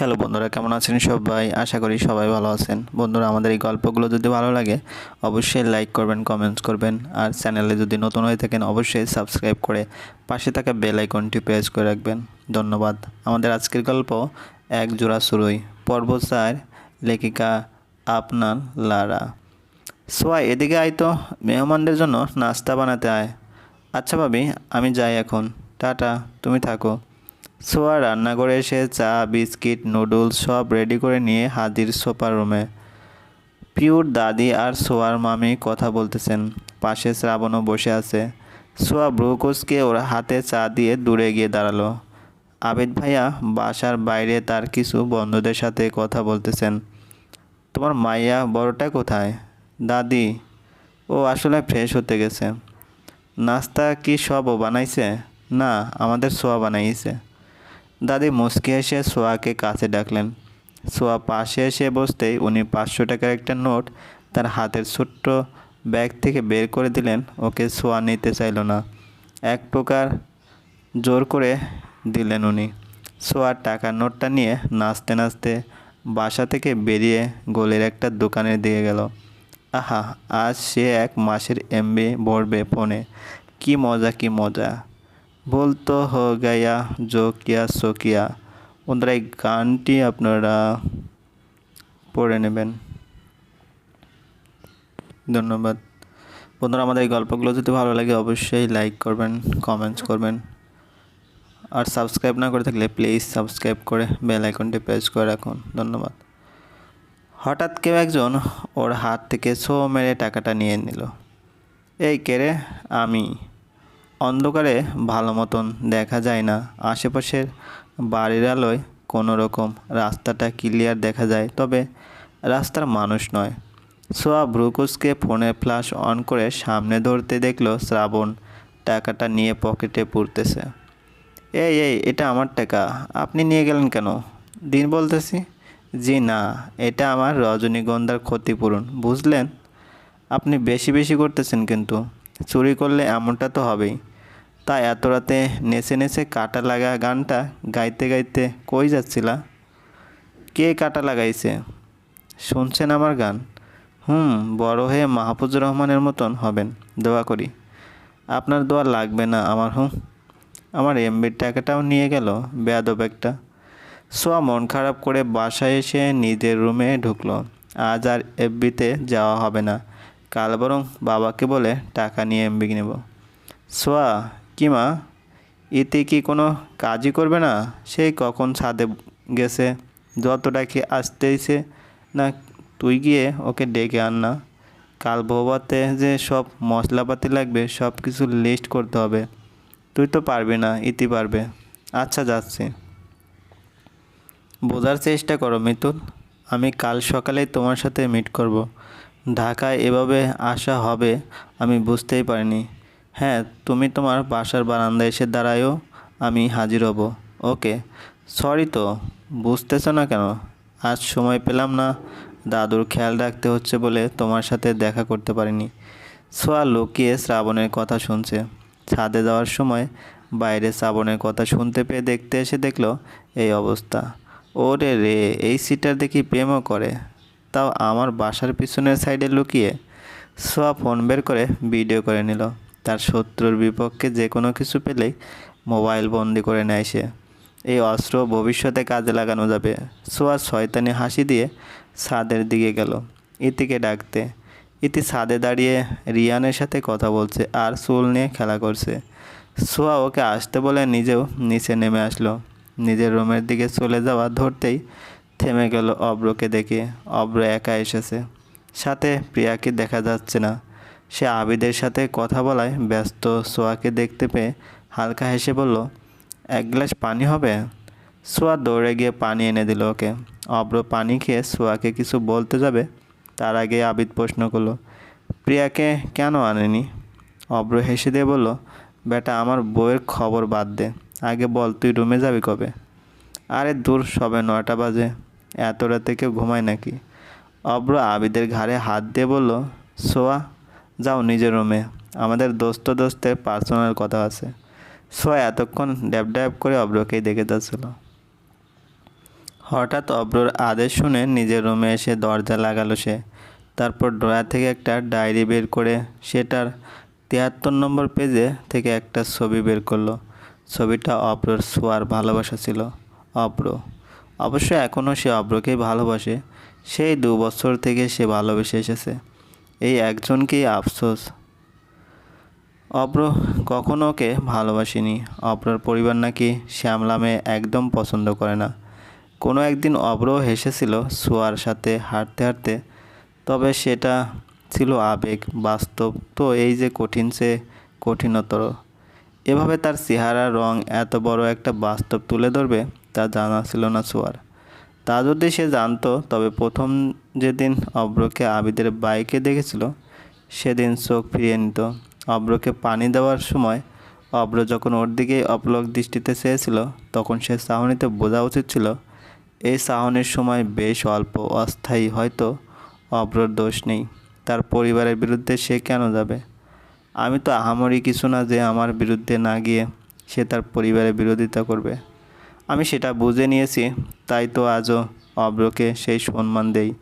Hello বন্ধুরা, কেমন আছেন সবাই? আশা করি সবাই ভালো আছেন। বন্ধুরা, আমাদের এই গল্পগুলো যদি ভালো লাগে, অবশ্যই লাইক করবেন কমেন্টস করবেন। আর চ্যানেলে যদি নতুন হয়ে থাকেন, অবশ্যই সাবস্ক্রাইব করে পাশে থাকা বেল আইকনটি প্রেস করে রাখবেন। ধন্যবাদ। আমাদের আজকের গল্প এক জোড়া সুরই পর্ব চার লেখিকা আপনার লারা। সোয়া এদিকে আয় তো, মেহমানদের জন্য নাস্তা বানাতে আয়। আচ্ছা ভাবি, আমি যাই এখন। টাটা, তুমি থাকো। সোয়া রান্নাঘরে এসে চা, বিস্কিট, নুডলস সব রেডি করে নিয়ে হাজির সোফার রুমে পিউর দাদি আর সোয়ার মামি কথা বলতেছেন। পাশে শ্রাবণও বসে আছে। সোয়া ব্রুকোসকে ওর হাতে চা দিয়ে দূরে গিয়ে দাঁড়াল। আবেদ ভাইয়া বাসার বাইরে তার কিছু বন্ধুদের সাথে কথা বলতেছেন। তোমার মাইয়া বড়টা কোথায়? দাদি, ও আসলে ফ্রেশ হতে গেছে। নাস্তা কি সব ও বানাইছে? না, আমাদের সোয়া বানাইছে। দাদি মুসকে এসে সোয়াকে কাছে ডাকলেন। সোয়া পাশে এসে বসতেই উনি পাঁচশো টাকার একটা নোট তার হাতের ছোট্ট ব্যাগ থেকে বের করে দিলেন। ওকে সোয়া নিতে চাইল না। এক প্রকার জোর করে দিলেন উনি। সোয়ার টাকার নোটটা নিয়ে নাচতে নাচতে বাসা থেকে বেরিয়ে গোলের একটা দোকানের দিকে গেল। আহা, আজ সে এক মাসের এমবি ভরবে ফোনে। কি মজা কি মজা। বলতো হো গায়া, জো কিয়া, সো কিয়া। বন্ধুরা এই গানটি আপনারা পড়ে নেবেন। ধন্যবাদ। বন্ধুরা, আমাদের এই গল্পগুলো যদি ভালো লাগে, অবশ্যই লাইক করবেন কমেন্টস করবেন। আর সাবস্ক্রাইব না করে থাকলে প্লিজ সাবস্ক্রাইব করে বেল আইকনটি প্রেস করে রাখুন। ধন্যবাদ। হঠাৎ কেউ একজন ওর হাত থেকে ছো মেরে টাকাটা নিয়ে নিল। এই কেরে আমি। অন্ধকারে ভালো মতন দেখা যায় না। আশেপাশের বাড়ির আলোয় কোনো রকম রাস্তাটা ক্লিয়ার দেখা যায়, তবে রাস্তার মানুষ নয়। সোয়া ব্রুকুসকে ফোনে ফ্ল্যাশ অন করে সামনে ধরতে দেখল শ্রাবণ টাকাটা নিয়ে পকেটে পুরতেছে এই এই, এটা আমার টাকা, আপনি নিয়ে গেলেন কেন? দিন বলতেছি? জি, না, এটা আমার রজনীগন্ধার ক্ষতিপূরণ, বুঝলেন? আপনি বেশি বেশি করতেছেন কিন্তু, চুরি করলে এমনটা তো হবেই। তা এত রাতে নেচে নেচে কাটা লাগা গানটা গাইতে গাইতে কই যাচ্ছিলা? কে কাটা লাগাইছে? শুনছেন আমার গান? হুম, বড় হয়ে মাহফুজুর রহমানের মতন হবেন, দোয়া করি। আপনার দোয়া লাগবে না আমার, হুম? আমার এমবির টাকাটাও নিয়ে গেল, বেয়াদব একটা। সোয়া মন খারাপ করে বাসায় এসে নিজের রুমে ঢুকলো। আজ আর এফবিতে যাওয়া হবে না। কাল বরং বাবাকে বলে টাকা নিয়ে এমবি নেব। সোয়া কি মা? এতে কি কোনো কাজই করবে না? সেই কখন ছাদে গেছে? যতটা কি আসতেইছে না, তুই গিয়ে ওকে ডেকে আন না। কাল বৌবাতে যে সব মশলাপাতি লাগবে, সব কিছু লিস্ট করতে হবে। তুই তো পারবি না, ইতি পারবে। আচ্ছা যাচ্ছি। বোঝার চেষ্টা করো, মিতুল। আমি কাল সকালেই তোমার সাথে মিট করব। ঢাকায় এভাবে আসা হবে, আমি বুঝতেই পারিনি। হ্যাঁ তুমি তোমার বাসার বারান্দায় এসে দাঁড়ায়ও আমি হাজির হব। ওকে। সরি তো, বুঝতেছো না কেন? আজ সময় পেলাম না। দাদুর খেয়াল রাখতে হচ্ছে বলে তোমার সাথে দেখা করতে পারিনি। সোয়া লুকিয়ে শ্রাবণের কথা শুনছে। ছাদে যাওয়ার সময় বাইরে শ্রাবণের কথা শুনতে পেয়ে দেখতে এসে দেখল এই অবস্থা। ওরে রে, এই সিটার দেখি প্রেমও করে। তাও আমার বাসার পিছনের সাইডে লুকিয়ে। সোয়া ফোন বের করে ভিডিও করে নিল। তার শত্রুর বিপক্ষে যে কোনো কিছু পেলেই মোবাইল বন্দি করে নেয় সে। এই অস্ত্র ভবিষ্যতে কাজে লাগানো যাবে। সোয়া শয়তানি হাসি দিয়ে ছাদের দিকে গেল। ইতিকে ডাকতে। ইতি ছাদে দাঁড়িয়ে রিয়ানের সাথে কথা বলছে আর চুল নিয়ে খেলা করছে। সোয়া ওকে আসতে বলে নিজেও নিচে নেমে আসলো। নিজের রুমের দিকে চলে যাওয়া ধরতেই থেমে গেল অব্রকে দেখে। অব্র একা এসেছে। সাথে প্রিয়াকে দেখা যাচ্ছে না। সে আবিদের সাথে কথা বলায় ব্যস্ত সোয়াকে দেখতে পেয়ে হালকা হেসে বলল, এক গ্লাস পানি হবে? সোয়া দৌড়ে গিয়ে পানি এনে দিল ওকে। অব্র পানি খেয়ে সোয়াকে কিছু বলতে যাবে, তার আগে আবিদ প্রশ্ন করল, প্রিয়াকে কেন আনেনি? অব্র হেসে দিয়ে বলল, বেটা, আমার বউয়ের খবর বাদ দে। আগে বল, তুই রুমে যাবি কবে? আরে দূর, সবে নয়টা বাজে। এত রাতে কেউ ঘুমায় নাকি? অব্র আবিদের ঘাড়ে হাত দিয়ে বলল, সোয়া যাও নিজের রুমে আমাদের দোস্ত দোস্তের পার্সোনাল কথা আছে। সোয়া এতক্ষণ ড্যাব ড্যাব করে অব্রকেই দেখে যাচ্ছিল। হঠাৎ অব্রর আদেশ শুনে নিজের রুমে এসে দরজা লাগালো সে। তারপর ড্রয়ার থেকে একটা ডায়েরি বের করে সেটার তিয়াত্তর নম্বর পেজে থেকে একটা ছবি বের করল। ছবিটা অব্রর ছোঁয়ার ভালোবাসা ছিল। অব্র। অবশ্য এখনও সে অব্রকেই ভালোবাসে। সেই দু বছর থেকে সে ভালোবেসে এসেছে। এই একজনকেই আফসোস। অব্র কখনো ওকে ভালোবাসেনি। অব্রর পরিবার নাকি শ্যামলামে একদম পছন্দ করে না। কোনো একদিন অব্র হেসেছিল সোয়ার সাথে হাঁটতে হাঁটতে, তবে সেটা ছিল আবেগ, বাস্তব। তো এই যে কঠিন, সে কঠিনতর। এভাবে তার চেহারা, রং এত বড় একটা বাস্তব তুলে ধরবে তা জানা ছিল না সোয়ার তা যদি সে জানতো, তবে প্রথম যেদিন অব্রকে আবিদের বাইকে দেখেছিল, সেদিন চোখ ফিরিয়ে নিত। অব্রকে পানি দেওয়ার সময় অব্র যখন ওর দিকে অপলক দৃষ্টিতে চেয়েছিল, তখন সে চাহনিতে বোঝা উচিত ছিল, এই চাহনির সময় বেশ অল্প, অস্থায়ী, হয়তো অব্রর দোষ নেই। তার পরিবারের বিরুদ্ধে সে কেন যাবে? আমি তো আহামরি কিছু না যে আমার বিরুদ্ধে না গিয়ে সে তার পরিবারের বিরোধিতা করবে। আমি সেটা বুঝে নিয়েছি, তাই তো আজও অব্রকে সেই সম্মান দেই,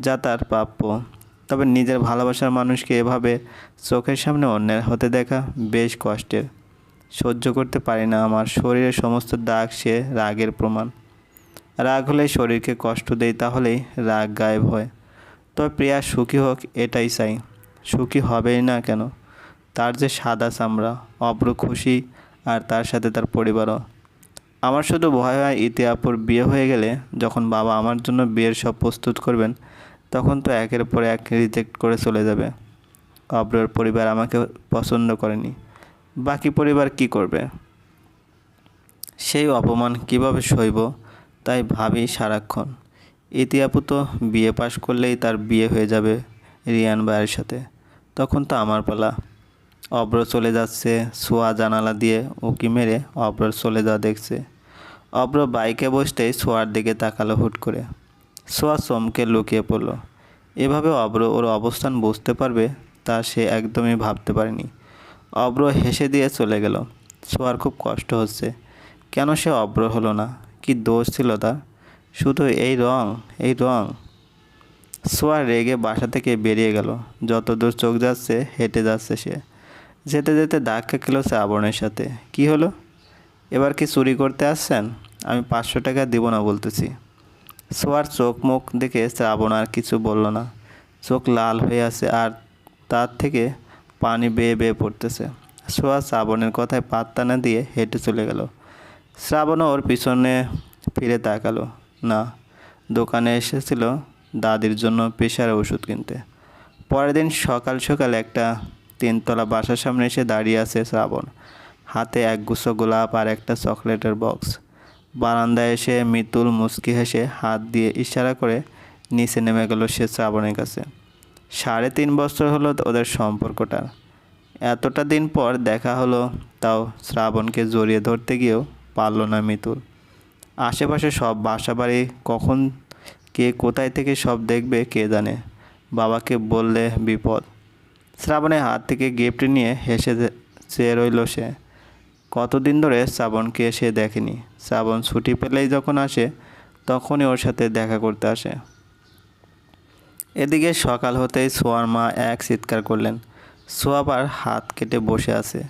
যা তার প্রাপ্য। তবে নিজের ভালোবাসার মানুষকে এভাবে চোখের সামনে অন্যের হতে দেখা বেশ কষ্টের। সহ্য করতে পারি না আমার শরীরের সমস্ত দাগ সে রাগের প্রমাণ। রাগ হলে শরীরকে কষ্ট দেয় তাহলেই রাগ গায়েব হয়। তবে প্রিয়া সুখী হোক, এটাই চাই। সুখী হবেই না কেন? তার যে সাদা চামড়া, অব্র খুশি আর তার সাথে তার পরিবারও। আমার শুধু ভয় হয় ইতি আপুর বিয়ে হয়ে গেলে যখন বাবা আমার জন্য বিয়ের সব প্রস্তুত করবেন, তখন তো একের পর এক রিজেক্ট করে চলে যাবে। অব্রর পরিবার আমাকে পছন্দ করেনি। বাকি পরিবার কি করবে? সেই অপমান কীভাবে সইব, তাই ভাবি সারাক্ষণ। ইতি আপু তো বিয়ে পাশ করলেই তার বিয়ে হয়ে যাবে রিয়ান ভাইয়ের সাথে। তখন তো আমার পালা। অব্র চলে যাচ্ছে, সোয়া জানালা দিয়ে উকি মেরে অব্র চলে যাওয়া দেখছে। অব্র বাইকে বসতেই সোয়ার দিকে তাকালো হুট করে। সোয়া চমকে লুকিয়ে পড়ল। এভাবে অব্র ওর অবস্থান বুঝতে পারবে তা সে একদমই ভাবতে পারেনি। অব্র হেসে দিয়ে চলে গেল। সোয়ার খুব কষ্ট হচ্ছে। কেন সে অব্র হলো না? কি দোষ ছিল তার? শুধু এই রং এই রং। সোয়া রেগে বাসা থেকে বেরিয়ে গেল। যত দূর চোখ যাচ্ছে, হেঁটে যাচ্ছে সে। যেতে যেতে ধাক্কা খেলো শ্রাবণের সাথে। কি হলো? এবার কি চুরি করতে আসছেন? আমি পাঁচশো টাকা দিব না বলতেছি। সোয়ার চোখ মুখ দেখে শ্রাবণ আর কিছু বলল না। চোখ লাল হয়ে আছে আর তার থেকে পানি বেয়ে বেয়ে পড়তেছে। সোয়া শ্রাবণের কথায় পাত্তা না দিয়ে হেঁটে চলে গেল। শ্রাবণও ওর পিছনে ফিরে তাকালো। না, দোকানে এসেছিল দাদির জন্য প্রেশার ওষুধ কিনতে। পরের দিন সকাল সকাল একটা তিনতলা বাসার সামনে এসে দাঁড়িয়ে আছে শ্রাবণ। হাতে একগুচ্ছ গোলাপ আর একটা চকলেটের বক্স। বারান্দায় এসে মিতুল মুচকি হেসে হাত দিয়ে ইশারা করে নিচে নেমে গেল সে শ্রাবণের কাছে। সাড়ে তিন বছর হলো ওদের সম্পর্কটা এতটা দিন পর দেখা হলো, তাও শ্রাবণকে জড়িয়ে ধরতে গিয়েও পারল না মিতুল। আশেপাশে সব বাসা বাড়ি কখন কে কোথায় থেকে সব দেখবে কে জানে। বাবাকে বললে বিপদ। শ্রাবণের হাত থেকে গিফট নিয়ে হেসে চেয়ে রইল সে। কতদিন ধরে শ্রাবণকে সে দেখেনি। শ্রাবণ ছুটি পেলেই যখন আসে, তখনই ওর সাথে দেখা করতে আসে। এদিকে সকাল হতেই সোয়ার মা এক চিৎকার করলেন সোয়াবার হাত কেটে বসে আছে।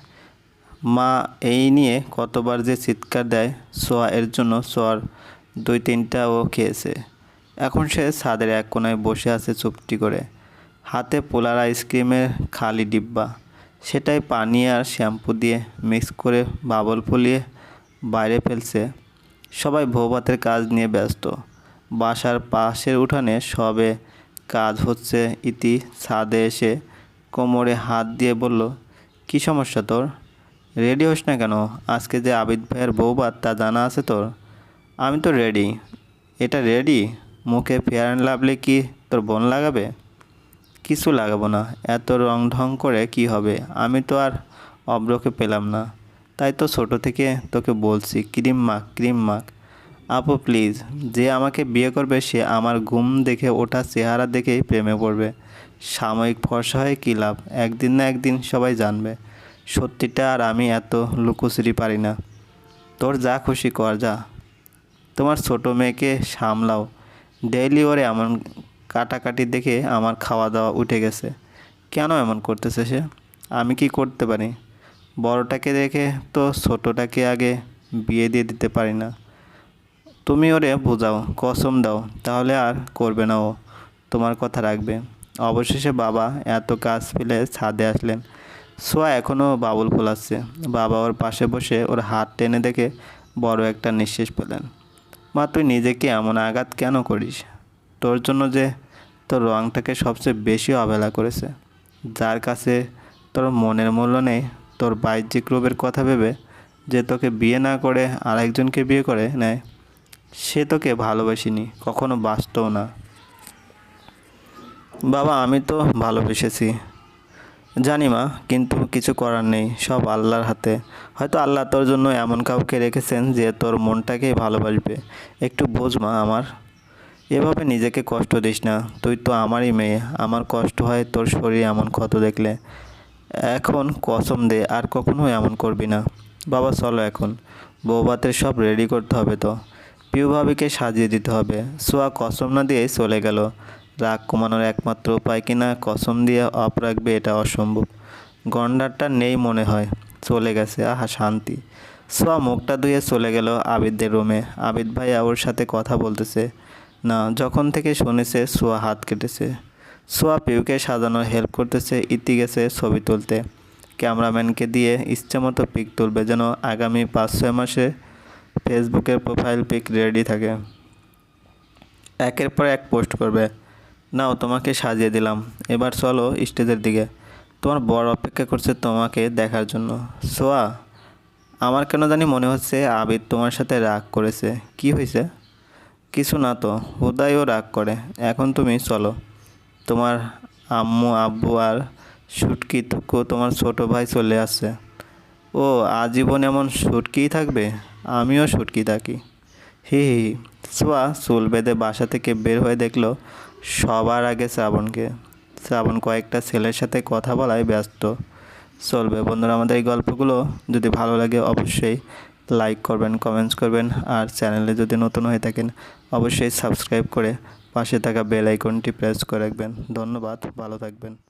মা এই নিয়ে কতবার যে চিৎকার দেয়, সোয়া এর জন্য সোয়ার দুই তিনটাও খেয়েছে। এখন সে ছাদের এক কোনায় বসে আছে চুপটি করে। হাতে পোলার আইসক্রিমের খালি ডিব্বা। সেটাই পানি আর শ্যাম্পু দিয়ে মিক্স করে বাবল ফুলিয়ে বাইরে ফেলছে। সবাই ভৌভাতের কাজ নিয়ে ব্যস্ত। বাসার পাশের উঠানে সবে কাজ হচ্ছে ইতি ছাদে এসে কোমরে হাত দিয়ে বলল, কি সমস্যা তোর? রেডি হোস না কেন? আজকে যে আবিদ ভাইয়ের বৌভাত তা জানা আছে তোর? আমি তো রেডি। এটা রেডি? মুখে ফেয়ার অ্যান্ড লাভলি কি তোর বোন লাগাবে? কিছু লাগাবো না। এত রং ঢং করে কি হবে? আমি তো আর অব্রকে পেলাম না। তাই তো ছোট থেকে তোকে বলছি, ক্রিম মাখ ক্রিম মাখ। আপু, প্লিজ, যে আমাকে বিয়ে করবে সে আমার ঘুম দেখে ওঠা চেহারা দেখেই প্রেমে পড়বে। সাময়িক ফর্সা হয়ে কী লাভ? একদিন না একদিন সবাই জানবে। সত্যিটা আর আমি এত লুকোচুরি পারি না। তোর যা খুশি কর, যা। তোমার ছোট মেয়েকে সামলাও। ডেইলি ওরে এমন কাটাকাটি দেখে আমার খাওয়া দাওয়া উঠে গেছে। কেন এমন করতেছে সে? আমি কি করতে পারি? বড়টাকে দেখে তো ছোটোটাকে আগে বিয়ে দিয়ে দিতে পারি না। তুমি ওরে বোঝাও, কসম দাও, তাহলে আর করবে না ও। তোমার কথা রাখবে। অবশেষে বাবা এত কাজ ফেলে ছাদে আসলেন। সোয়া এখনও বাবুল ফোলাচ্ছে বাবা ওর পাশে বসে ওর হাত টেনে দেখে বড় একটা নিঃশ্বাস পেলেন মা, তুই নিজেকে এমন আঘাত কেন করিস? তোর জন্য যে তোর রঙটাকে সবচেয়ে বেশি অবহেলা করেছে। যার কাছে তোর মনের মূল্য নেই, তোর বাহ্যিক রূপের কথা ভেবে যে তোকে বিয়ে না করে আরেকজনকে বিয়ে করে নেয়, সে তোকে ভালোবাসিনি, কখনো বাঁচতও না। বাবা, আমি তো ভালোবেসেছি। জানি মা, কিন্তু কিছু করার নেই, সব আল্লাহর হাতে। হয়তো আল্লাহ তোর জন্য এমন কাউকে রেখেছেন যে তোর মনটাকেই ভালোবাসবে। একটু বোঝ মা আমার। এভাবে নিজেকে কষ্ট দিস না। তুই তো আমারই মেয়ে। আমার কষ্ট হয় তোর শরীরে এমন ক্ষত দেখলে। এখন কসম দে, আর কখনো এমন করবি না। বাবা, চলো এখন। বৌভাতের সব রেডি করতে হবে তো। পিউ ভাবিকে সাজিয়ে দিতে হবে। সোয়া কসম না দিয়েই চলে গেল। রাগ কমানোর একমাত্র উপায় কিনা কসম দিয়ে অফ রাখবে এটা অসম্ভব। গন্ডারটা নেই মনে হয়। চলে গেছে, আহা, শান্তি। সোয়া মুখটা ধুয়ে চলে গেল আবিদদের রুমে। আবিদ ভাইয়া ওর সাথে কথা বলতেছে। না, যখন থেকে শুনেছে সোয়া হাত কেটেছে। সোয়া পিউকে সাজানোর হেল্প করতেছে, ইতি গেছে ছবি তুলতে। ক্যামেরাম্যানকে দিয়ে ইচ্ছে মতো পিক তুলবে যেন আগামী পাঁচ, ছয় মাসে ফেসবুকের প্রোফাইল পিক রেডি থাকে। একের পর এক পোস্ট করবে। নাও, তোমাকে সাজিয়ে দিলাম। এবার চলো স্টেজের দিকে। তোমার বড় অপেক্ষা করছে তোমাকে দেখার জন্য। সোয়া, আমার কেন জানি মনে হচ্ছে আবিদ তোমার সাথে রাগ করেছে। কি হয়েছে? কিছু না তো হুদাইও রাগ করে। এখন তুমি চলো। তোমার আম্মু, আব্বু আর সুটকি টুকু তোমার ছোট ভাই চলে আসছে। ও, আজীবন এমন সুটকিই থাকবে? আমিও সুটকি থাকি। হি হি সোয়া চুল বেঁধে বাসা থেকে বের হয়ে দেখল সবার আগে শ্রাবণকে। শ্রাবণ কয়েকটা ছেলের সাথে কথা বলায় ব্যস্ত। চলবে বন্ধুরা, আমাদের এই গল্পগুলো যদি ভালো লাগে অবশ্যই লাইক করবেন কমেন্টস করবেন আর চ্যানেলে যদি নতুন হয়ে থাকেন অবশ্যই সাবস্ক্রাইব করে পাশে থাকা বেল আইকনটি প্রেস করে রাখবেন। ধন্যবাদ, ভালো থাকবেন।